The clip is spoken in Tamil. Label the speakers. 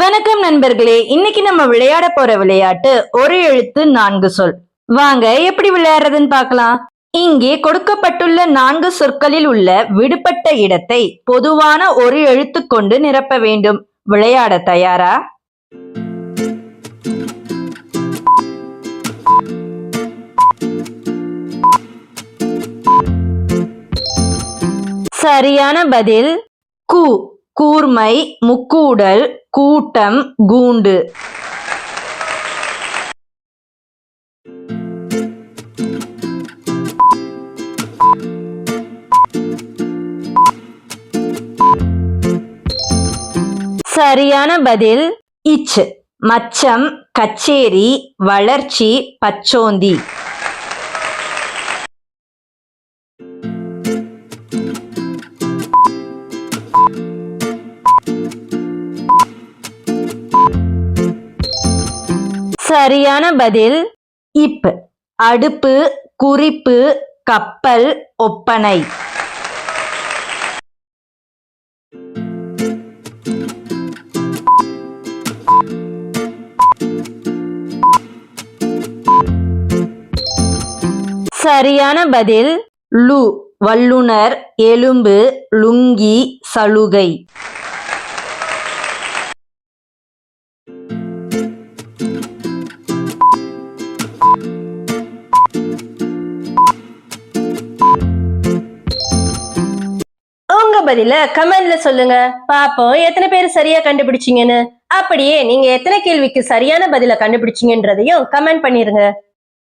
Speaker 1: வணக்கம் நண்பர்களே இன்னைக்கு நம்ம விளையாட போற விளையாட்டு ஒரு எழுத்து நான்கு சொல். வாங்க எப்படி விளையாடுறதுன்னு பார்க்கலாம். இங்கே கொடுக்கப்பட்டுள்ள நான்கு சொற்களில் உள்ள விடுபட்ட இடத்தை பொதுவான ஒரு எழுத்து கொண்டு நிரப்ப வேண்டும். விளையாட தயாரா? சரியான பதில் கு. கூர்மை முக்கூடல் கூட்டம் கூண்டு. சரியான பதில் இச் மச்சம் கச்சேரி வளர்ச்சி பச்சோந்தி. சரியான பதில் இப் அடுப்பு குறிப்பு கப்பல் ஒப்பனை. சரியான பதில் லு வல்லுனர் எலும்பு லுங்கி சலுகை.
Speaker 2: பதில கமெண்ட்ல சொல்லுங்க. பாப்போம் எத்தனை பேர் சரியா கண்டுபிடிச்சீங்கன்னு. அப்படியே நீங்க எத்தனை கேள்விக்கு சரியான பதில கண்டுபிடிச்சீங்கன்றதையும் கமெண்ட் பண்ணிருங்க.